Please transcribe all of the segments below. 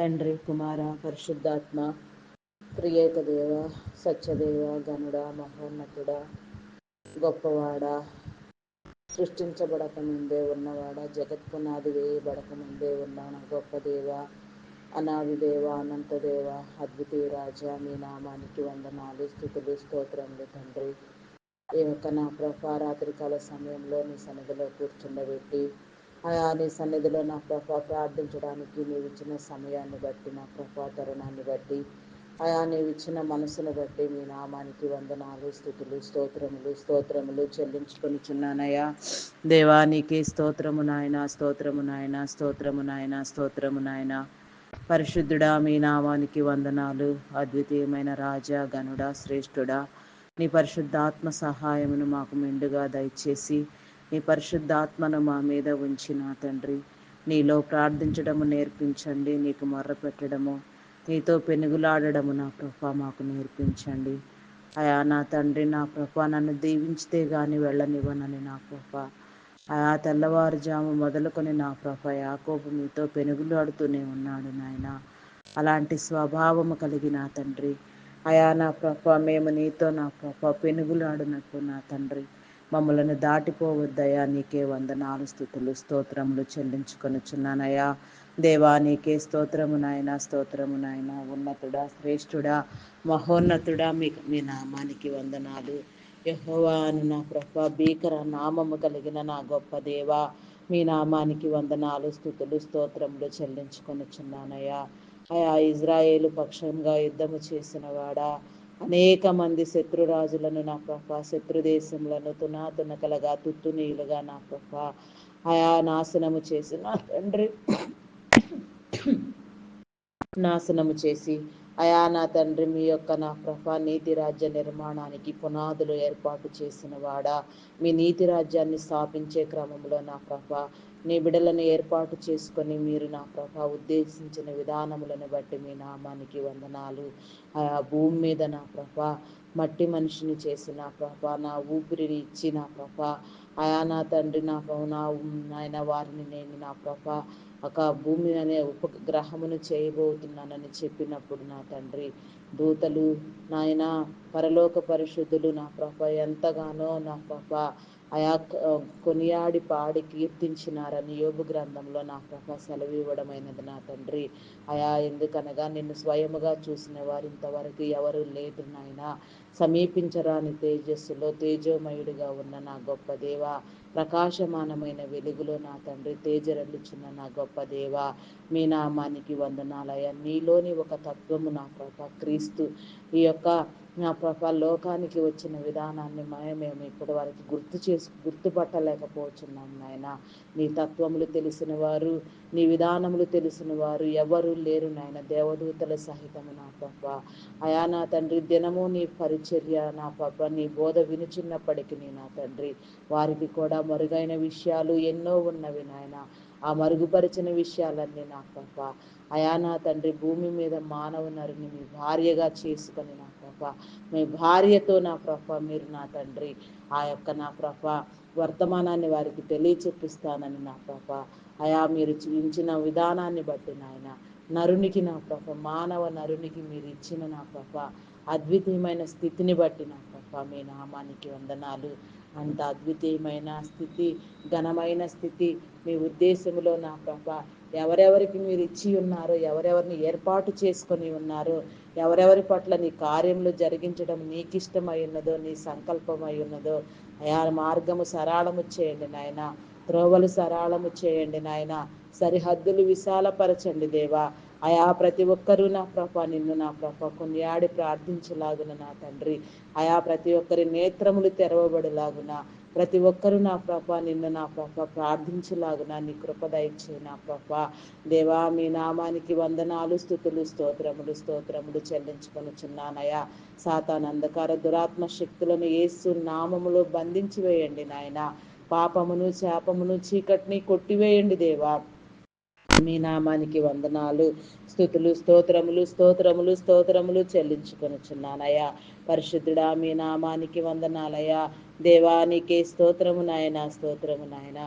తండ్రి కుమార పరిశుద్ధాత్మ ప్రియేకదేవ సత్యదేవ గనుడ మహోన్నతుడ గొప్పవాడ సృష్టించబడక ముందే ఉన్నవాడ జగత్పునాది వేయబడక ముందే ఉన్న గొప్ప దేవ అనాది దేవ అనంత దేవ అద్వితీయ రాజా మీ నామానికి వందనాలు స్థుతులు స్తోత్రములు తండ్రి. ఈ యొక్క నా ప్రభా రాత్రికాల సమయంలో నీ సన్నిధిలో కూర్చుండబెట్టి ఆయా నీ సన్నిధిలో నా ప్రభా ప్రార్థించడానికి నీవు ఇచ్చిన సమయాన్ని బట్టి నా ప్రభా తరుణాన్ని బట్టి ఆయా నీవు ఇచ్చిన మనసును బట్టి మీ నామానికి వందనాలు స్థుతులు స్తోత్రములు స్తోత్రములు చెల్లించుకొనిచున్నానయ్యా. దేవా నీకే స్తోత్రము నాయన స్తోత్రము నాయన స్తోత్రము నాయన స్తోత్రము నాయన. పరిశుద్ధుడా మీ నామానికి వందనాలు. అద్వితీయమైన రాజా గనుడా శ్రేష్ఠుడా నీ పరిశుద్ధాత్మ సహాయమును మాకు మెండుగా దయచేసి నీ పరిశుద్ధాత్మను మా మీద ఉంచిన తండ్రి. నీలో ప్రార్థించడము నేర్పించండి నీకు మొర్ర పెట్టడము నీతో పెనుగులాడడము నా ప్రభ మాకు నేర్పించండి. అయా నా తండ్రి నా ప్రభ నన్ను దీవించితే గాని వెళ్ళనివ్వనని నా ప్రభ. ఆయా తెల్లవారుజాము మొదలుకొని నా ప్రభ యాకోబు మీతో పెనుగులాడుతూనే ఉన్నాడు నాయన. అలాంటి స్వభావము కలిగిన తండ్రి. అయా నా ప్రభ మేము నీతో నా ప్రభ పెనుగులాడినట్టు నా తండ్రి. మమ్మలను దాటిపోవద్దయా నీకే వందనాలు స్థుతులు స్తోత్రములు చెల్లించుకొనుచున్నానయ్యా. దేవా నీకే స్తోత్రము నాయన స్తోత్రము నాయన. ఉన్నతుడా శ్రేష్ఠుడా మహోన్నతుడా మీ మీ నామానికి వందనాలు. యహోవాను నా ప్రభ భీకర నామము కలిగిన నా గొప్ప దేవ మీ నామానికి వందనాలు స్థుతులు స్తోత్రములు చెల్లించుకొనుచున్నానయ్యా. అయా ఇజ్రాయేలు పక్షంగా యుద్ధము చేసిన వాడా అనేక మంది శత్రురాజులను నా ప్రభ శత్రు దేశములను తునాతునకలగా తుత్తునీయులుగా నా ప్రభ ఆయా నాశనము చేసిన తండ్రి నాశనము చేసి అయా నా తండ్రి మీ యొక్క నా ప్రభ నీతి రాజ్య నిర్మాణానికి పునాదులు ఏర్పాటు చేసిన వాడా. మీ నీతి రాజ్యాన్ని స్థాపించే క్రమంలో నా ప్రభ నీ బిడలను ఏర్పాటు చేసుకొని మీరు నా ప్రభ ఉద్దేశించిన విధానములను బట్టి మీ నామానికి వందనాలు. ఆయా భూమి మీద నా ప్రభ మట్టి మనిషిని చేసి నా ప్రభ నా ఊపిరిని ఇచ్చి నా ప్రభ ఆయా నా తండ్రి నా నా ఆయన వారిని నేను నా ప్రభ ఒక భూమి అనే ఉపగ్రహమును చేయబోతున్నానని చెప్పినప్పుడు నా తండ్రి దూతలు నాయన పరలోక పరిశుద్ధులు నా ప్రభ ఎంతగానో నా ప్రభ ఆయా కొనియాడి పాడి కీర్తించినారని యోగు గ్రంథంలో నా ప్రభ సెలవు ఇవ్వడమైనది నా తండ్రి. ఆయా ఎందుకనగా నిన్ను స్వయముగా చూసిన వారు ఇంతవరకు ఎవరు లేదు నాయన. సమీపించరాని తేజస్సులో తేజోమయుడిగా ఉన్న నా గొప్ప దేవ ప్రకాశమానమైన వెలుగులో నా తండ్రి తేజరల్లుచున్న నా గొప్ప దేవ మీ నామానికి వందనాలయ నీలోని ఒక తత్వము నా ప్రభ క్రీస్తు. ఈ యొక్క నా ప్రభా లోకానికి వచ్చిన విధానాన్ని మేము ఇప్పటి వరకు గుర్తు చేసి గుర్తుపట్టలేకపోతున్నాం నాయన. నీ తత్వములు తెలిసిన వారు నీ విధానములు తెలిసిన వారు ఎవరు లేరు నాయన. దేవదూతల సహితము నా పాప అయా నా తండ్రి దినము నీ పరిచర్య నా పాప నీ బోధ వినుచున్నప్పటికీ నా తండ్రి. వారికి కూడా మరుగైన విషయాలు ఎన్నో ఉన్నవి నాయన. ఆ మరుగుపరిచిన విషయాలన్నీ నా పాప అయా నా తండ్రి భూమి మీద మానవ నరుని మీ భార్యగా చేసుకొని నా ప్రభ. మీ భార్యతో నా ప్రభ మీరు నా తండ్రి. ఆ యొక్క నా ప్రభ వర్తమానాన్ని వారికి తెలియచెప్పిస్తానని నా ప్రభ. అయా మీరు చూపించిన విధానాన్ని బట్టి నాయన నరునికి నా ప్రభ మానవ నరునికి మీరు ఇచ్చిన నా ప్రభ అద్వితీయమైన స్థితిని బట్టి నా ప్రభ మీ నామానికి వందనాలు. అంత అద్వితీయమైన స్థితి ఘనమైన స్థితి మీ ఉద్దేశంలో నా ప్రభ ఎవరెవరికి మీరు ఇచ్చి ఉన్నారో ఎవరెవరిని ఏర్పాటు చేసుకొని ఉన్నారో ఎవరెవరి పట్ల నీ కార్యములు జరిగించడం నీకు ఇష్టమై ఉన్నదో నీ సంకల్పమై ఉన్నదో అయా మార్గము సరాళము చేయండి నాయన. త్రోవలు సరాళము చేయండి నాయన. సరిహద్దులు విశాలపరచండి దేవా. అయా ప్రతి ఒక్కరూ నా ప్రభ నిన్ను నా ప్రభ కొనియాడి ప్రార్థించలాగున నా తండ్రి. అయా ప్రతి ఒక్కరి నేత్రములు తెరవబడిలాగున ప్రతి ఒక్కరూ నా ప్రభ నిన్ను నా ప్రభ ప్రార్థించలాగున నీ కృప దయచే నా ప్రభ. దేవా మీ నామానికి వందనాలు స్థుతులు స్తోత్రములు స్తోత్రములు చెల్లించుకొనుచున్నానయ్యా సాతాన్ అంధకార దురాత్మ శక్తులను ఏసు నామములో బంధించి వేయండి నాయన. పాపమును శాపమును చీకటిని కొట్టివేయండి దేవా. మీ నామానికి వందనాలు స్థుతులు స్తోత్రములు స్తోత్రములు స్తోత్రములు చెల్లించుకొనుచున్నానయ్యా. పరిశుద్ధుడా మీ నామానికి వందనాలయ్యా. దేవానికే స్తోత్రము నాయన స్తోత్రము నాయన.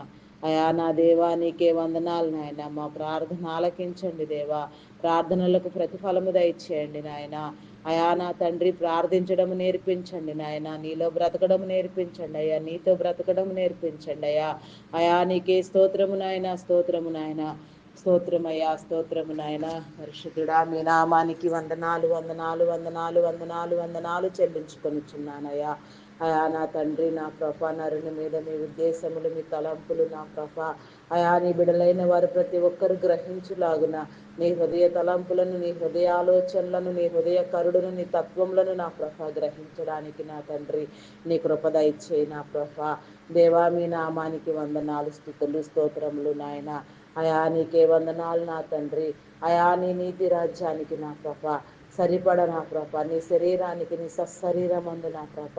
అయా నా దేవా నీకే వందనాలు నాయన. మా ప్రార్థన ఆలకించండి దేవా. ప్రార్థనలకు ప్రతిఫలము దయచేయండి నాయన. అయా నా తండ్రి ప్రార్థించడం నేర్పించండి నాయన. నీలో బ్రతకడం నేర్పించండి అయ్యా. నీతో బ్రతకడం నేర్పించండి అయ్యా. అయా నీకే స్తోత్రము నాయన స్తోత్రము నాయన. స్తోత్రమయ్యా స్తోత్రము నాయన. పరిశుద్ధుడా మీ నామానికి వందనాలు వందనాలు వందనాలు వందనాలు వందనాలు చెల్లించుకొనిచున్నానయ్యా. అయా నా తండ్రి నా ప్రభ నరుని మీద మీ ఉద్దేశములు మీ తలంపులు నా ప్రభ. అయా నీ బిడలైన వారు ప్రతి ఒక్కరు గ్రహించులాగున నీ హృదయ తలంపులను నీ హృదయ ఆలోచనలను నీ హృదయ కరుడును నీ తత్వములను నా ప్రభ గ్రహించడానికి నా తండ్రి నీ కృపద ఇచ్చే నా ప్రభ. దేవా మీ నామానికి వందనాలు స్థుతులు స్తోత్రములు నాయన. అయా నీకే వందనాలు నా తండ్రి. అయా నీ నీతి రాజ్యానికి నా ప్రభ సరిపడ నా ప్రభ నీ శరీరానికి నీ సశరీరం అందు నా ప్రభ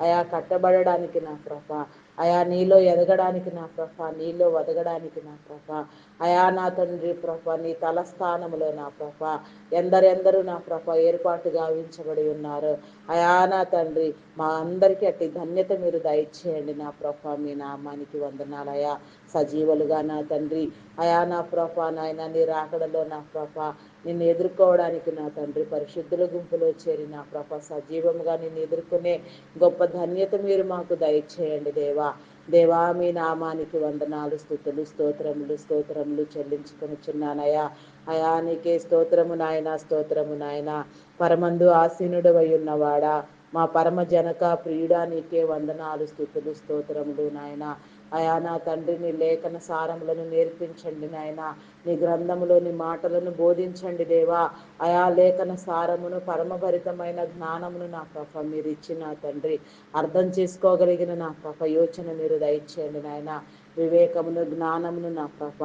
అయా కట్టబడడానికి నా ప్రభ అయా నీలో ఎదగడానికి నా ప్రభ నీలో వదగడానికి నా ప్రభ. అయా నా తండ్రి ప్రభ నీ తలస్థానములో నా ప్రభ. ఎందరెందరూ నా ప్రభ ఏర్పాటు గావించబడి ఉన్నారు. అయా నా తండ్రి మా అందరికీ అట్టి ధన్యత మీరు దయచేయండి నా ప్రభ మీ నామానికి వందనాలయా సజీవులుగా నా తండ్రి అయా నా ప్రభ నాయన నీ రాకడలో నా ప్రభ నిన్ను ఎదుర్కోవడానికి నా తండ్రి పరిశుద్ధుల గుంపులో చేరి నా ప్రభ సజీవముగా నిన్ను ఎదుర్కొనే గొప్ప ధన్యత మీరు మాకు దయచేయండి దేవా. దేవా మీ నామానికి వందనాలు స్థుతులు స్తోత్రములు స్తోత్రములు చెల్లించుకొని చిన్నానయా అయా నీకే స్తోత్రము నాయన స్తోత్రము నాయన. పరమందు ఆసీనుడు ఉన్నవాడా. మా పరమ జనక ప్రియుడా నీకే వందనాలు స్థుతులు స్తోత్రములు నాయన. అయా నా తండ్రిని లేఖన సారములను నేర్పించండి నాయన. నీ గ్రంథములోని మాటలను బోధించండి దేవా. అయా లేఖన సారమును పరమభరితమైన జ్ఞానమును నా ప్రభ మీరు ఇచ్చిన తండ్రి. అర్థం చేసుకోగలిగిన నా ప్రభ యోచన మీరు దయచేయండి నాయన. వివేకమును జ్ఞానమును నా ప్రభ.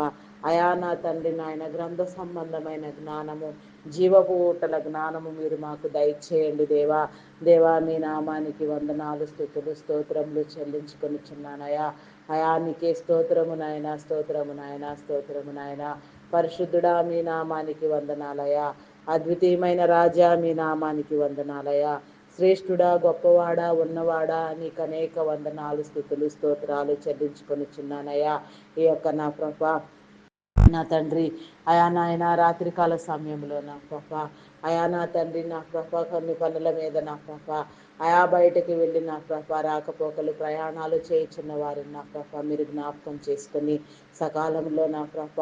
అయా నా తండ్రి నాయన గ్రంథ సంబంధమైన జ్ఞానము జీవపు ఊటల జ్ఞానము మీరు మాకు దయచేయండి దేవా. దేవా మీ నామానికి వందనాలు స్థుతులు స్తోత్రములు చెల్లించుకొని చిన్నానయా అయా నీకే స్తోత్రము నాయన స్తోత్రము నాయన స్తోత్రము నాయన. పరిశుద్ధుడా మీ నామానికి వందనాలయ. అద్వితీయమైన రాజా మీ నామానికి వందనాలయ. శ్రేష్ఠుడా గొప్పవాడా ఉన్నవాడా నీకు అనేక వందనాలు స్థుతులు స్తోత్రాలు చెల్లించుకొని చిన్నానయ్యా ఈ యొక్క నా ప్రభ నా తండ్రి అయా నాయన రాత్రికాల సమయంలో నా ప్రభ అయా నా తండ్రి నా ప్రభ కొన్ని పనుల మీద నా ప్రభ. అయా బయటకు వెళ్ళి నా ప్రభ రాకపోకలు ప్రయాణాలు చేయించున్న వారిని నా ప్రభ మీరు జ్ఞాపకం చేసుకుని సకాలంలో నా ప్రభ.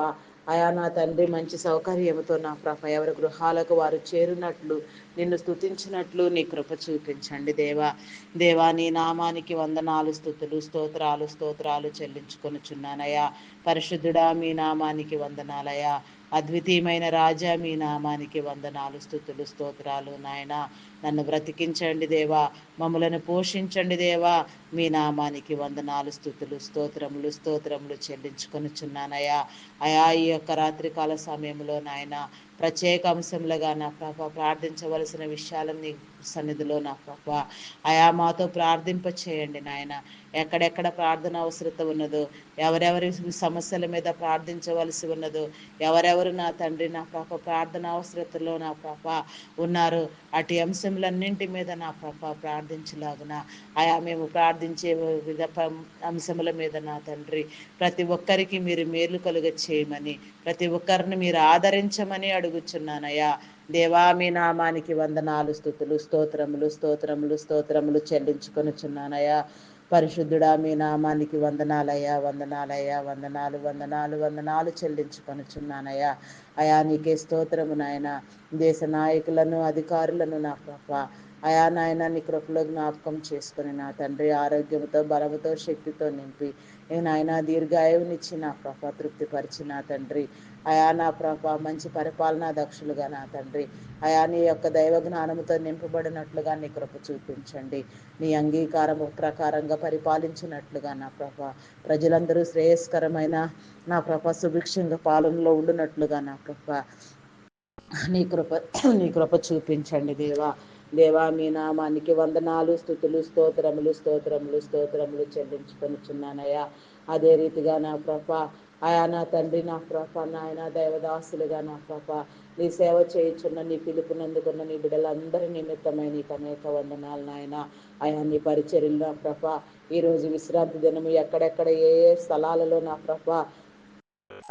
అయా నా తండ్రి మంచి సౌకర్యంతో నా ప్రభ ఎవరి గృహాలకు వారు చేరినట్లు నిన్ను స్థుతించినట్లు నీ కృప చూపించండి దేవా. దేవా నీ నామానికి వందనాలు స్థుతులు స్తోత్రాలు స్తోత్రాలు చెల్లించుకొనుచున్నానయ్యా. పరిశుద్ధుడా మీ నామానికి వందనాలయ్యా. అద్వితీయమైన రాజా మీ నామానికి వందనాలు స్థుతులు స్తోత్రాలు. నాయన నన్ను బ్రతికించండి దేవా మమ్మలను పోషించండి దేవా. మీ నామానికి వందనాలు స్థుతులు స్తోత్రములు స్తోత్రములు చెల్లించుకొనుచున్నానయ్యా. అయా ఈ యొక్క రాత్రికాల సమయంలో నాయన ప్రత్యేక అంశంలుగా నా ప్రభ ప్రార్థించవలసిన విషయాలను నీ సన్నిధిలో నా ప్రభ. ఆయా మాతో ప్రార్థింప చేయండి నాయన. ఎక్కడెక్కడ ప్రార్థన అవసరత ఉన్నదో ఎవరెవరి సమస్యల మీద ప్రార్థించవలసి ఉన్నదో ఎవరెవరు నా తండ్రి నా పాప ప్రార్థన అవసరతలో నా పాప ఉన్నారు అటు అంశములన్నింటి మీద నా పాప ప్రార్థించలాగున. ఆయా మేము ప్రార్థించే విధ అంశముల మీద నా తండ్రి ప్రతి ఒక్కరికి మీరు మేలు కలుగ చేయమని ప్రతి ఒక్కరిని మీరు ఆదరించమని అడుగుచున్నానయ్యా. దేవా మీ నామానికి వందనాలు స్థుతులు స్తోత్రములు స్తోత్రములు స్తోత్రములు చెల్లించుకొనుచున్నానయ్యా. పరిశుద్ధుడా మీ నామానికి వందనాలయ్యా వందనాలయ్యా వందనాలు వందనాలు వందనాలు చెల్లించుకొనుచున్నానయ్యా. అయా నీకే స్తోత్రము నాయన. దేశ నాయకులను అధికారులను నా ప్రభ. అయా నాయన నీ కృపలో జ్ఞాపకం చేసుకుని నా తండ్రి ఆరోగ్యంతో బలముతో శక్తితో నింపి. నేను ఆయన దీర్ఘాయువునిచ్చి నా ప్రభ తృప్తిపరిచి నా తండ్రి. అయా నా ప్రభ మంచి పరిపాలనా దక్షులుగా నా తండ్రి. అయా నీ యొక్క దైవ జ్ఞానముతో నింపబడినట్లుగా నీ కృప చూపించండి. నీ అంగీకారము ప్రకారంగా పరిపాలించినట్లుగా నా ప్రభ. ప్రజలందరూ శ్రేయస్కరమైన నా ప్రభ సుభిక్షంగా పాలనలో ఉండినట్లుగా నా ప్రభ. నీ కృప నీ కృప చూపించండి దేవా. దేవా మీ నామానికి వందనాలు స్థుతులు స్తోత్రములు స్తోత్రములు స్తోత్రములు చెల్లించుకొనిచున్నానయ్యా. అదే రీతిగా నా ప్రభ ఆయా నా తండ్రి నా ప్రభ నాయన దేవదాసులుగా నా ప్రభ నీ సేవ చేయుచున్న నీ పిలుపునందుకున్న నీ బిడ్డలందరి నిమిత్తమై నీకు అనేక వందనాలు నాయన. ఆయా నీ పరిచర్యలు నా ప్రభ ఈరోజు విశ్రాంతి దినము ఎక్కడెక్కడ ఏ ఏ స్థలాలలో నా ప్రభ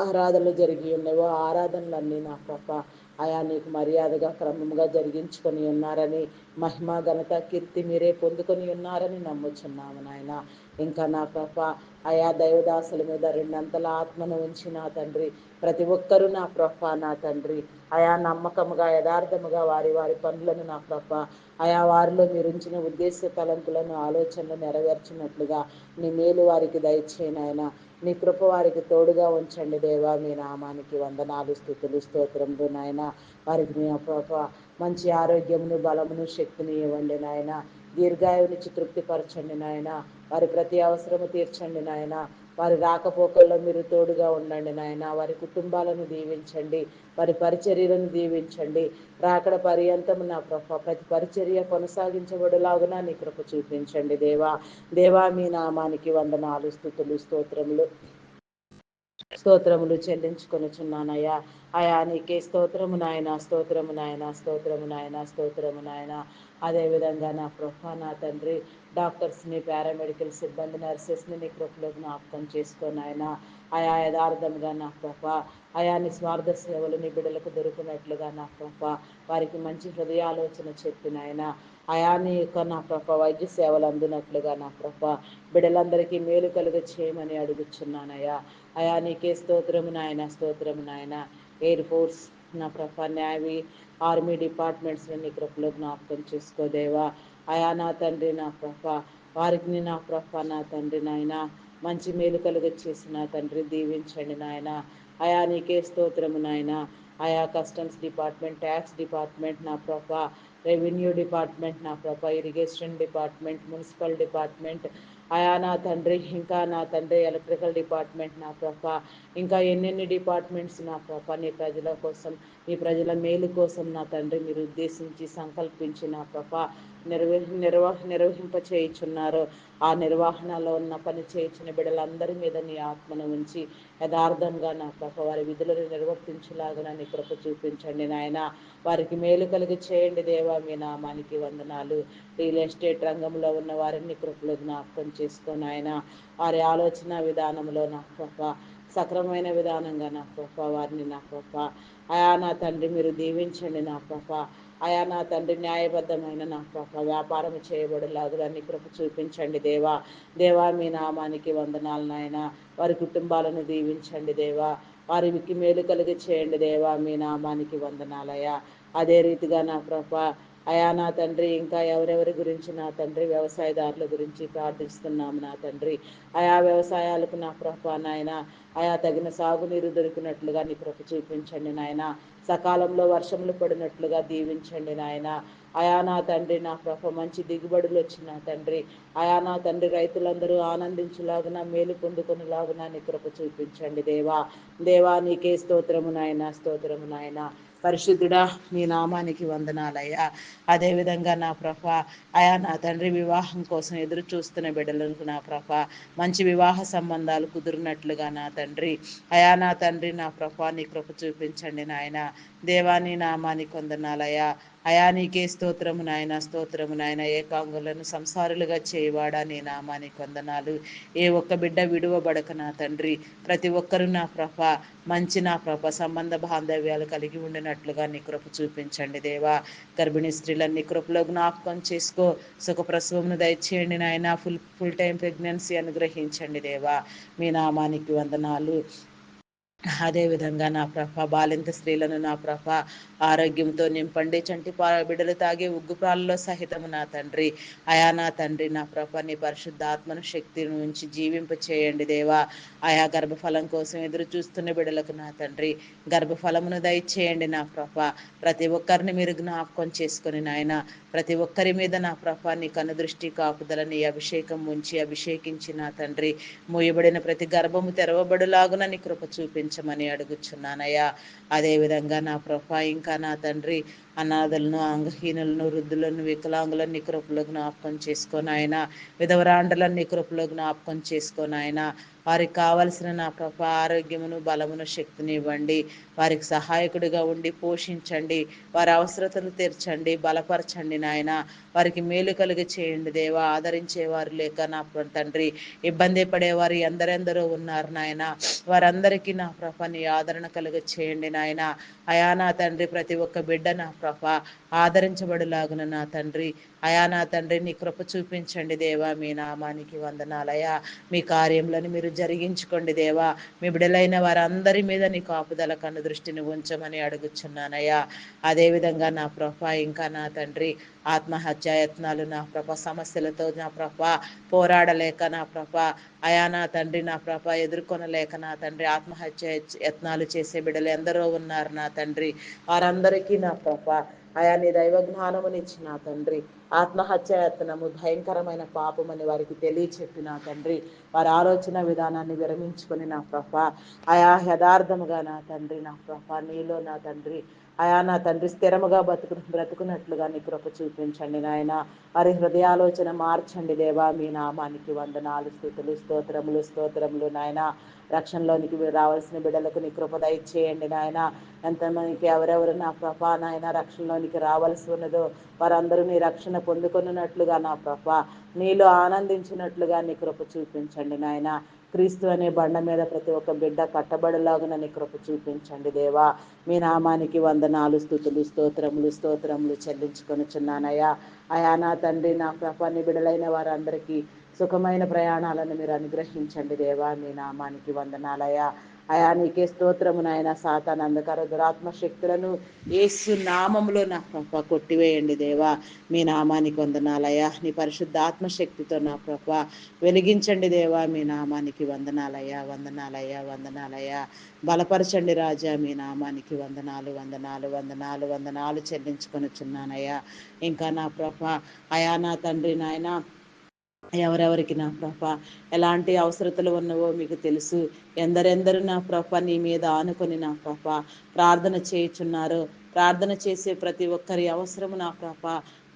ఆరాధనలు జరిగి ఉన్నాయో ఆరాధనలన్నీ నా ప్రభ ఆయా నీకు మర్యాదగా క్రమముగా జరిగించుకొని ఉన్నారని మహిమ ఘనత కీర్తి మీరే పొందుకొని ఉన్నారని నమ్ముచున్నాము నాయన. ఇంకా నా ప్రభ ఆయా దైవదాసుల మీద రెండంతల ఆత్మను ఉంచి నా తండ్రి ప్రతి ఒక్కరూ నా ప్రభ నా తండ్రి. ఆయా నమ్మకముగా యథార్థముగా వారి వారి పనులను నా ప్రభ. ఆయా వారిలో మీరుంచిన ఉద్దేశ తలంపులను ఆలోచనలు నెరవేర్చినట్లుగా నీ మేలు వారికి దయచేయనాయన నీ కృప వారికి తోడుగా ఉంచండి దేవా. మీ నామానికి వందనాలు స్థుతులు స్తోత్రములు నాయన. వారికి మీ ప్రభ మంచి ఆరోగ్యమును బలమును శక్తిని ఇవ్వండి నాయన. దీర్ఘాయువునిచ్చి తృప్తిపరచండి నాయన. వారి ప్రతి అవసరము తీర్చండి నాయన. వారి రాకపోకల్లో మీరు తోడుగా ఉండండి నాయన. వారి కుటుంబాలను దీవించండి. వారి పరిచర్యలను దీవించండి. రాకడ పర్యంతం నా ప్రభ ప్రతి పరిచర్య కొనసాగించబడేలాగున నీ కృప చూపించండి దేవా. దేవా మీ నామానికి వందనాలు స్థుతులు స్తోత్రములు. స్తోత్రములు చెల్లించుకొనుచున్నానయ్యా. అయా నీకే స్తోత్రము నాయన స్తోత్రము నాయన స్తోత్రము నాయన స్తోత్రము నాయన. అదేవిధంగా నా ప్రభ నా తండ్రి డాక్టర్స్ని పారామెడికల్ సిబ్బంది నర్సెస్ని నీ కృపలో జ్ఞాపకం చేసుకొని ఆయన ఆయా యథార్థంగా నా ప్రభ ఆయా నిస్వార్థ సేవలు నీ బిడ్డలకు దొరికినట్లుగా నా ప్రభ వారికి మంచి హృదయాలోచన చెప్పిన ఆయన ఆయా నీ యొక్క నా ప్రభ వైద్య సేవలు అందినట్లుగా నా ప్రభ బిడ్డలందరికీ మేలు కలుగ చేయమని అడుగుచున్నానయ్యా ఆయా నీకే స్తోత్రము నాయన స్తోత్రము నాయన. ఎయిర్ ఫోర్స్ నా ప్రభ న్యావి ఆర్మీ డిపార్ట్మెంట్స్ని నీ కృపలో జ్ఞాపకం చేసుకోదేవా అయా నా తండ్రి నా ప్రభ వారికి నా ప్రభ నా తండ్రి నాయన. మంచి మేలు కలుగ చేసిన తండ్రి దీవించండి నాయన. అయా నీకే స్తోత్రము నాయన. ఆయా కస్టమ్స్ డిపార్ట్మెంట్ ట్యాక్స్ డిపార్ట్మెంట్ నా ప్రభ రెవెన్యూ డిపార్ట్మెంట్ నా ప్రభ ఇరిగేషన్ డిపార్ట్మెంట్ మున్సిపల్ డిపార్ట్మెంట్ ఆయా నా తండ్రి ఇంకా నా తండ్రి ఎలక్ట్రికల్ డిపార్ట్మెంట్ నా ప్రభ. ఇంకా ఎన్నెన్ని డిపార్ట్మెంట్స్ నా ప్రభ నీ ప్రజల కోసం నీ ప్రజల మేలు కోసం నా తండ్రి మీరు ఉద్దేశించి సంకల్పించి నా ప్రభ నిర్వ నిర్వహ నిర్వహింప చేయుచున్నారు ఆ నిర్వహణలో ఉన్న పని చేయించిన బిడ్డలందరి మీద నీ ఆత్మను ఉంచి యథార్థంగా నా ప్రభ వారి విధులను నిర్వర్తించేలాగా నీ కృప చూపించండి నాయన. వారికి మేలు కలిగి చేయండి దేవా మీ నామానికి వందనాలు. రియల్ ఎస్టేట్ రంగంలో ఉన్న వారిని కృపలో జ్ఞాపకం చేసుకొని ఆయన వారి ఆలోచన విధానంలో నా ప్రభ సక్రమైన విధానంగా నా ప్రభ వారిని నా ప్రభ అయా నా తండ్రి మీరు దీవించండి నా ప్రభ అయా నా తండ్రి న్యాయబద్ధమైన నా కృప వ్యాపారం చేయబడేలాగా నీ కృప చూపించండి దేవా. దేవా మీ నామానికి వందనాలు నాయన. వారి కుటుంబాలను దీవించండి దేవా. వారికి మేలు కలిగి చేయండి దేవా మీ నామానికి వందనాలయ్యా అదే రీతిగా నా ప్రభ అయా నా తండ్రి ఇంకా ఎవరెవరి గురించి నా తండ్రి వ్యవసాయదారుల గురించి ప్రార్థిస్తున్నాము నా తండ్రి. ఆయా వ్యవసాయాలకు నా ప్రభ నాయన. ఆయా తగిన సాగునీరు దొరికినట్లుగా నీ కృప చూపించండి నాయన. సకాలంలో వర్షములు పడినట్లుగా దీవించండి నాయన. అయా నా తండ్రి నా ప్రభ మంచి దిగుబడులు వచ్చిన తండ్రి. అయా నా తండ్రి రైతులందరూ ఆనందించులాగున మేలు పొందుకునేలాగున నీ కృప చూపించండి దేవా. దేవా నీకే స్తోత్రము నాయన స్తోత్రము నాయన. పరిశుద్ధుడా మీ నామానికి వందనాలయ్యా. అదేవిధంగా నా ప్రభ అయా నా తండ్రి వివాహం కోసం ఎదురు చూస్తున్న బిడ్డలకు నా ప్రభ మంచి వివాహ సంబంధాలు కుదిరినట్లుగా నా తండ్రి. అయా నా తండ్రి నా ప్రభ నీ కృప చూపించండి నాయన. దేవాని నామానికి వందనాలయ్యా అయా నీకే స్తోత్రము నాయన స్తోత్రము నాయన. ఏకాంగులను సంసారులుగా చేయవాడా నీ నామానికి వందనాలు ఏ ఒక్క బిడ్డ విడువబడక నా తండ్రి. ప్రతి ఒక్కరు నా ప్రభ. మంచి నా ప్రభ. సంబంధ బాంధవ్యాలు కలిగి ఉండినట్లుగా నీ కృప చూపించండి దేవా. గర్భిణీ స్త్రీలన్నీ కృపలో జ్ఞాపకం చేసుకో. సుఖప్రసవమును దయచేయండి నాయన. ఫుల్ ఫుల్ టైం ప్రెగ్నెన్సీ అనుగ్రహించండి దేవా. మీ నామానికి వందనాలు. అదేవిధంగా నా ప్రభ బాలింత స్త్రీలను నా ప్రభ ఆరోగ్యంతో నింపండి. చంటి బిడ్డలు తాగే ఉగ్గుపాలలో సహితము నా తండ్రి. అయా నా తండ్రి నా ప్రభ నీ పరిశుద్ధాత్మను శక్తిని ఉంచి జీవింప చేయండి దేవా. ఆయా గర్భఫలం కోసం ఎదురు చూస్తున్న బిడ్డలకు నా తండ్రి గర్భఫలమును దయచేయండి నా ప్రభ. ప్రతి ఒక్కరిని మీరు జ్ఞాపకం చేసుకొని నాయన ప్రతి ఒక్కరి మీద నా ప్రభా నీ కనుదృష్టి కాపుదలని అభిషేకం ఉంచి అభిషేకించి నా తండ్రి మూయబడిన ప్రతి గర్భము తెరవబడులాగున నీ కృప చూపించమని అడుగుచున్నానయ్యా. అదేవిధంగా నా ప్రభా ఇంకా నా తండ్రి అనాథలను అంగహీనులను వృద్ధులను వికలాంగులను నీ కృపలో జ్ఞాపకం చేసుకొని ఆయన విధవరాండలను నీ కృపలో జ్ఞాపకం చేసుకొని ఆయన వారికి కావలసిన నా ప్రభ ఆరోగ్యమును బలమును శక్తిని ఇవ్వండి. వారికి సహాయకుడిగా ఉండి పోషించండి. వారి అవసరతలు తీర్చండి బలపరచండి నాయన. వారికి మేలు కలిగి చేయండి దేవా. ఆదరించేవారు లేక నా తండ్రి. ఇబ్బంది పడేవారు ఎందరెందరో ఉన్నారు నాయన. వారందరికీ నా ప్రభ నీ ఆదరణ కలుగ చేయండి నాయన. అయా నా తండ్రి ప్రతి ఒక్క బిడ్డ నా ప్రభ ఆదరించబడులాగున నా తండ్రి. అయా నా తండ్రి నీ కృప చూపించండి దేవా. మీ నామానికి వందనాలయా మీ కార్యములను మీరు జరిగించుకోండి దేవా. మీ బిడలైన వారందరి మీద నీ కాపుదల కన్ను దృష్టిని ఉంచమని అడుగుచున్నానయ్యా. అదేవిధంగా నా ప్రభ ఇంకా నా తండ్రి ఆత్మహత్యాయత్నాలు నా ప్రభ సమస్యలతో నా ప్రభ పోరాడలేక నా ప్రభ. అయా నా తండ్రి నా ప్రభ ఎదుర్కొనలేక నా తండ్రి ఆత్మహత్య యత్నాలు చేసే బిడ్డలు ఎందరో ఉన్నారు నా తండ్రి. వారందరికీ నా ప్రభ. అయా నీ దైవ జ్ఞానమునిచ్చి నా తండ్రి ఆత్మహత్యాయత్నము భయంకరమైన భయంకరమైన పాపమని వారికి తెలియచెప్పి నా తండ్రి. వారి ఆలోచన విధానాన్ని విరమించుకొని నా ప్రభ ఆయా యథార్థముగా నా తండ్రి నా ప్రభ నీలో నా తండ్రి. అయా నా తండ్రి స్థిరముగా బతుకు బ్రతుకున్నట్లుగా నీ కృప చూపించండి నాయన. వారి హృదయాలోచన మార్చండి దేవా మీ నామానికి వందనాలు స్థుతులు స్తోత్రములు స్తోత్రములు నాయన. రక్షణలోనికి రావాల్సిన బిడ్డలకు నీ కృప దయచేయండి నాయన. ఎంతమందికి ఎవరెవరు నా ప్రభ నాయన రక్షణలోనికి రావాల్సి ఉన్నదో వారందరూ నీ రక్షణ పొందుకున్నట్లుగా నా ప్రభ. నీలో ఆనందించినట్లుగా నీ కృప చూపించండి నాయన. క్రీస్తు అనే బండ మీద ప్రతి ఒక్క బిడ్డ కట్టబడిలాగున నీ కృప చూపించండి దేవా. మీ నామానికి వందనాలు స్థుతులు స్తోత్రములు స్తోత్రములు చెల్లించుకొనిచున్నానయ్యా. అయా నా తండ్రి నా ప్రభాన్ని బిడలైన వారందరికీ సుఖమైన ప్రయాణాలను మీరు అనుగ్రహించండి దేవా మీ నామానికి వందనాలయ అయా నీకే స్తోత్రము నాయన. సాతాన్ అంధకార దురాత్మ శక్తులను ఏసు నామములో నా ప్రభ కొట్టివేయండి దేవా. మీ నామానికి వందనాలయ నీ పరిశుద్ధ ఆత్మశక్తితో నా ప్రభ వెలిగించండి దేవా. మీ నామానికి వందనాలయ్యా. వందనాలయ్యా. వందనాలయ్యా. బలపరచండి రాజా. మీ నామానికి వందనాలు వందనాలు వందనాలు వందనాలు చెల్లించుకొని వచ్చున్నానయ్యా ఇంకా నా ప్రభ అయా నా తండ్రి నాయన ఎవరెవరికి నా ప్రభ ఎలాంటి అవసరతలు ఉన్నవో మీకు తెలుసు. ఎందరెందరు నా ప్రభ నీ మీద ఆనుకొని నా ప్రభ ప్రార్థన చేయుచున్నారు. ప్రార్థన చేసే ప్రతి ఒక్కరి అవసరము నా ప్రభ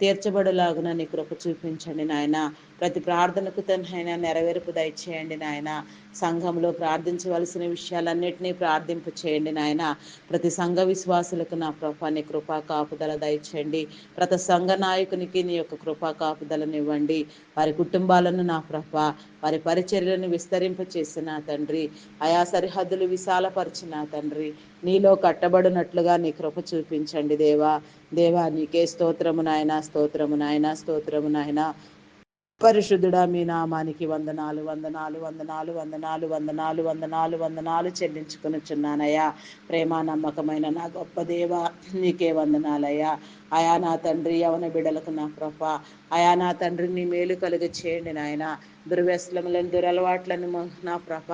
తీర్చబడులాగున నీ కృప చూపించండి నాయన. ప్రతి ప్రార్థనకు తనైనా నెరవేర్పు దయచేయండి నాయన. సంఘంలో ప్రార్థించవలసిన విషయాలన్నింటినీ ప్రార్థింపు చేయండి నాయన. ప్రతి సంఘ విశ్వాసులకు నా ప్రభా నీ కృపా కాపుదల దయచేయండి. ప్రతి సంఘ నాయకునికి నీ యొక్క కృపా కాపుదలనివ్వండి. వారి కుటుంబాలను నా ప్రభ వారి పరిచర్యలను విస్తరింప చేసిన తండ్రి. ఆయా సరిహద్దులు విశాలపరిచిన తండ్రి. నీలో కట్టబడినట్లుగా నీ కృప చూపించండి దేవా. దేవా నీకే స్తోత్రము నాయన స్తోత్రము నాయన స్తోత్రము నాయన. పరిశుద్ధుడా మీ నామానికి వందనాలు వందనాలు వందనాలు వందనాలు వందనాలు వందనాలు వందనాలు చెల్లించుకునిచున్నానయ్యా. ప్రేమ నమ్మకమైన నా గొప్ప దేవ నీకే వందనాలయ్యా. అయా నా తండ్రి యవన బిడలకు నా ప్రభ. అయా నా తండ్రి నీ మేలు కలుగ చేయండి నాయన. దుర్వ్యసనములను దురలవాట్లను నా ప్రభ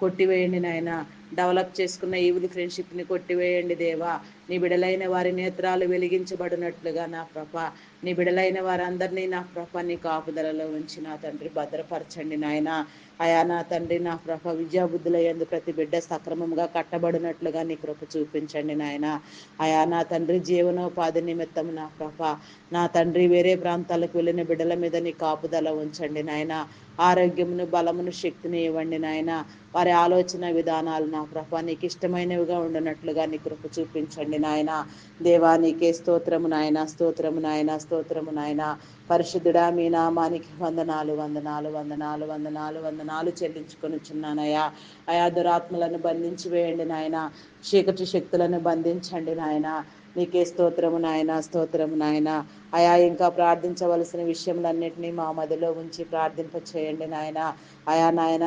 కొట్టివేయండి నాయన. డెవలప్ చేసుకున్న ఈవిల్ ఫ్రెండ్షిప్ని కొట్టివేయండి దేవా. నీ బిడలైన వారి నేత్రాలు వెలిగించబడినట్లుగా నా ప్రభ. నీ బిడలైన వారందరినీ నా ప్రభ నీ కాపుదలలో ఉంచి నా తండ్రి భద్రపరచండి నాయన. అయా నా తండ్రి నా ప్రభ విద్యాబుద్ధుల ఎందు ప్రతి బిడ్డ సక్రమంగా కట్టబడినట్లుగా నీ కృప చూపించండి నాయన. అయా నా తండ్రి జీవనోపాధి నిమిత్తం నా ప్రభ. నా తండ్రి వేరే ప్రాంతాలకు వెళ్ళిన బిడ్డల మీద నీ కాపుదల ఉంచండి నాయన. ఆరోగ్యమును బలమును శక్తిని ఇవ్వండి నాయన. వారి ఆలోచన విధానాలు నా ప్రభ నీకు ఇష్టమైనవిగా ఉండనట్లుగా నీ కృప చూపించండి నాయన. దేవా నీకే స్తోత్రము నాయన స్తోత్రము నాయన స్తోత్రము నాయన. పరిశుద్ధుడా మీ నామానికి వందనాలు వందనాలు వందనాలు వందనాలు వందనాలు చెల్లించుకొని చున్నానయ్యా అయా దురాత్మలను బంధించి వేయండి నాయన. చీకటి శక్తులను బంధించండి నాయన. నీకే స్తోత్రము నాయన స్తోత్రము నాయన. అయా ఇంకా ప్రార్థించవలసిన విషయములన్నింటినీ మా మదిలో ఉంచి ప్రార్థింప చేయండి నాయన. అయా నాయన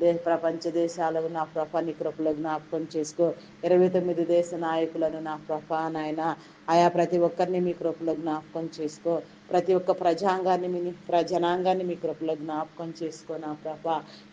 దేశ ప్రపంచ దేశాలకు నా ప్రభ నీ కృపలో జ్ఞాపకం చేసుకో. ఇరవై తొమ్మిది దేశ నాయకులను నా ప్రభ నాయన. ఆయా ప్రతి ఒక్కరిని మీ కృపలో జ్ఞాపకం చేసుకో. ప్రతి ఒక్క ప్రజాంగాన్ని మీ ప్రజనాంగాన్ని మీ కృపలో జ్ఞాపకం చేసుకో నా ప్రభ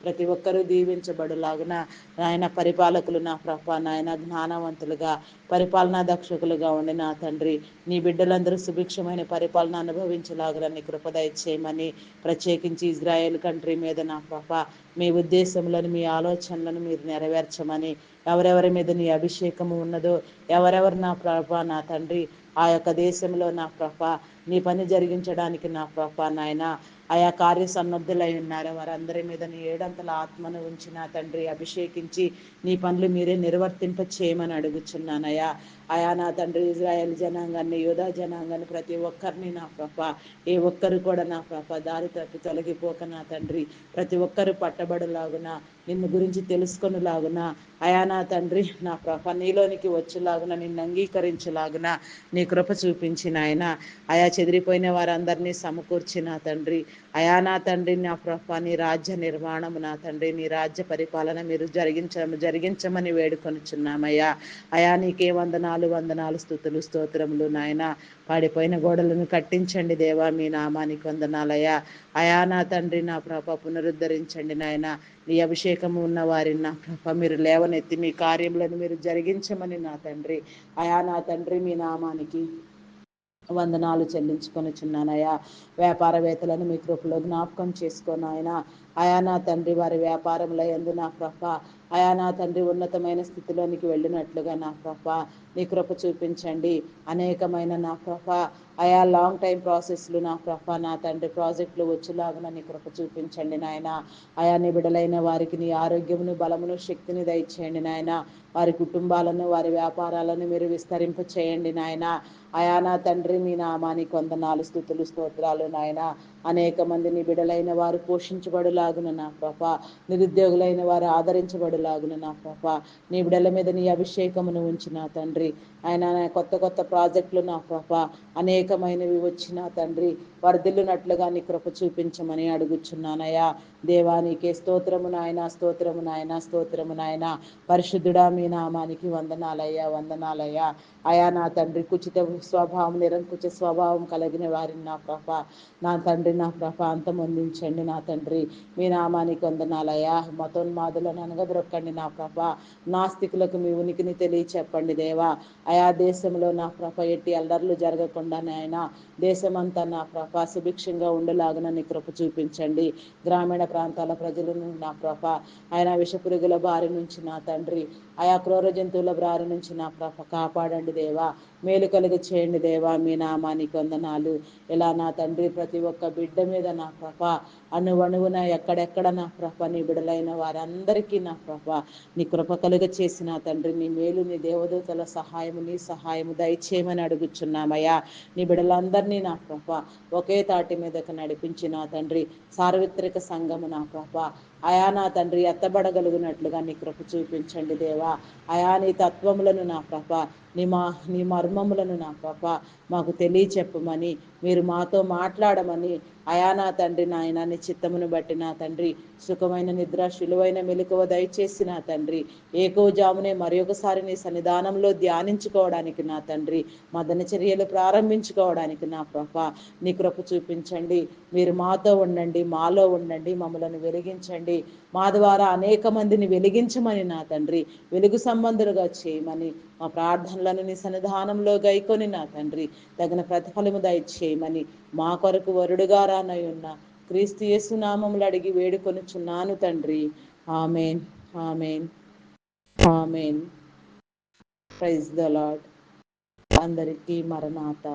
ప్రతి ఒక్కరూ దీవించబడులాగున నాయన పరిపాలకులు నా ప్రభ నాయన జ్ఞానవంతులుగా పరిపాలనా దక్షకులుగా ఉండి నా తండ్రి నీ బిడ్డలందరూ సుభిక్షమైన పరిపాలన అనుభవించలాగున నీ కృపదయ చేయమని ప్రత్యేకించి ఇజ్రాయెల్ కంట్రీ మీద నా ప్రభ మీ ఉద్దేశములను మీ ఆలోచనలను మీరు నెరవేర్చమని ఎవరెవరి మీద నీ అభిషేకము ఉన్నదో ఎవరెవరు నా ప్రభ నా తండ్రి ఆ యొక్క దేశంలో నా ప్రభ నీ పని జరిగించడానికి నా ప్రభా నాయన. ఆయా కార్య సన్నద్ధులై ఉన్నారు? వారందరి మీద నీ ఏడంతల ఆత్మను ఉంచి నా తండ్రి అభిషేకించి నీ పనులు మీరే నిర్వర్తింప చేయమని అడుగుచున్నానయ్యా. ఆయా నా తండ్రి ఇజ్రాయెల్ జనాంగాన్ని యోధా జనాంగాన్ని ప్రతి ఒక్కరిని నా ప్రభ ఏ ఒక్కరు కూడా నా ప్రభ దారి తప్పి తొలగిపోక నా తండ్రి ప్రతి ఒక్కరు పట్టబడులాగున నిన్ను గురించి తెలుసుకునిలాగున అయా నా తండ్రి నా ప్రభ నీలోనికి వచ్చేలాగున నిన్ను అంగీకరించేలాగున నీ కృప చూపించిన ఆయన ఆయా చెదిరిపోయిన వారందరినీ సమకూర్చి నా తండ్రి. అయా నా తండ్రి నా ప్రభ నీ రాజ్య నిర్మాణము నా తండ్రి నీ రాజ్య పరిపాలన మీరు జరిగించ జరిగించమని వేడుకొనిచున్నామయ్యా. అయా నీకే వందనాలు వందనాలు స్థుతులు స్తోత్రములు నాయన. పాడిపోయిన గోడలను కట్టించండి దేవా మీ నామానికి వందనాలయ్యా. అయా నా తండ్రి నా ప్రభ పునరుద్ధరించండి నాయన. నీ అభిషేకము ఉన్న వారిని నా ప్రభ మీరు లేవనెత్తి మీ కార్యములను మీరు జరిగించమని నా తండ్రి. అయా నా తండ్రి మీ నామానికి వందనాలు చెల్లించుకొని చున్నానయ్యా వ్యాపారవేత్తలను మీ కృపలో జ్ఞాపకం చేసుకొని ఆయన. అయా నా తండ్రి వారి వ్యాపారంలో ఎందు నా ప్రభ అయా నా తండ్రి ఉన్నతమైన స్థితిలోనికి వెళ్ళినట్లుగా నా ప్రభ నీ కృప చూపించండి. అనేకమైన నా కృప. అయా లాంగ్ టైం ప్రాసెస్లు నా ప్రభ నా తండ్రి ప్రాజెక్టులు వచ్చేలాగా నీ కృప చూపించండి నాయన. అయా నిబిడలైన వారికి నీ ఆరోగ్యమును బలమును శక్తిని దయచేయండి నాయన. వారి కుటుంబాలను వారి వ్యాపారాలను మీరు విస్తరింప చేయండి నాయన. అయా నా తండ్రి మీ నామానికి వందనాలు స్థుతులు స్తోత్రాలు నాయన. అనేక మందిని బిడలైన వారు పోషించబడులాగున నా ప్రభ నిరుద్యోగులైన వారు ఆదరించబడులాగున నా ప్రభ నీ బిడల మీద నీ అభిషేకమును ఉంచిన తండ్రి. ఆయన కొత్త కొత్త ప్రాజెక్టులు నా ప్రభ అనేకమైనవి వచ్చిన తండ్రి వర్ధిల్లునట్లుగా నీ కృప చూపించమని అడుగుచున్నానయ్యా. దేవానికి స్తోత్రము నాయన స్తోత్రము నాయన స్తోత్రము నాయన. పరిశుద్ధుడా మీ నామానికి వందనాలయ్యా వందనాలయ్యా. అయా నా తండ్రి కుచిత స్వభావం నిరంకుచ స్వభావం కలిగిన వారిని నా ప్రభ. నా తండ్రి నా ప్రభ అంతమొందించండి నా తండ్రి. మీ నామానికి వందనాలయ్యా. మతోన్మాదులను అనగదొరక్కండి నా ప్రభ. నాస్తికులకు మీ ఉనికిని తెలియచెప్పండి దేవా. ఆయా దేశంలో నా ప్రభ ఎట్టి అల్లర్లు జరగకుండా ఆయన దేశమంతా నా ప్రభ సుభిక్షంగా ఉండేలాగున నీ కృప చూపించండి. గ్రామీణ ప్రాంతాల ప్రజలను నా ప్రభ ఆయన విషపురుగుల బారి నుంచి నా తండ్రి ఆయా క్రూర జంతువుల బారి నుంచి నా ప్రభ కాపాడండి దేవా. మేలు కలుగు చేయండి దేవా మీ నామానికి వందనాలు. ఇలా నా తండ్రి ప్రతి ఒక్క బిడ్డ మీద నా ప్రభ అణువణువున ఎక్కడెక్కడ నా ప్రభ నీ బిడలైన వారందరికీ నా ప్రభ నీ కృప కలుగ చేసిన తండ్రి నీ మేలు నీ దేవదూతల సహాయము నీ సహాయము దయచేయమని అడుగుచున్నామయ్యా. నీ బిడలందరినీ నా ప్రభ ఒకే తాటి మీదకు నడిపించిన తండ్రి సార్వత్రిక సంఘము నా ప్రభ అయా నా తండ్రి ఎత్తబడగలుగునట్లుగా నీ కృప చూపించండి దేవా. అయా నీ తత్వములను నా ప్రభ నీ మా నీ మర్మములను నా ప్రభ మాకు తెలియచెప్పమని మీరు మాతో మాట్లాడమని అయా నా తండ్రి నాయన నీ చిత్తమును బట్టి నా తండ్రి సుఖమైన నిద్ర సులువైన మెలకువ దయచేసి నా తండ్రి ఏకో జామునే ఒకసారి నీ సన్నిధానంలో ధ్యానించుకోవడానికి నా తండ్రి మా దినచర్యలు ప్రారంభించుకోవడానికి నా ప్రభ నీ కృప చూపించండి మీరు మాతో ఉండండి మాలో ఉండండి మమ్మలను వెలిగించండి మా ద్వారా అనేక మందిని వెలిగించమని నా తండ్రి వెలుగు సంబంధులుగా చేయమని మా ప్రార్థనలను నీ సన్నిధానంలో గైకొని నా తండ్రి తగిన ప్రతిఫలము దయచేయమని మా కొరకు వరుడుగా రానై ఉన్న క్రీస్తు యేసు నామములు అడిగి వేడుకొనుచున్నాను తండ్రి. Amen. Amen. Amen. Praise the lord అందరికీ మరణాత.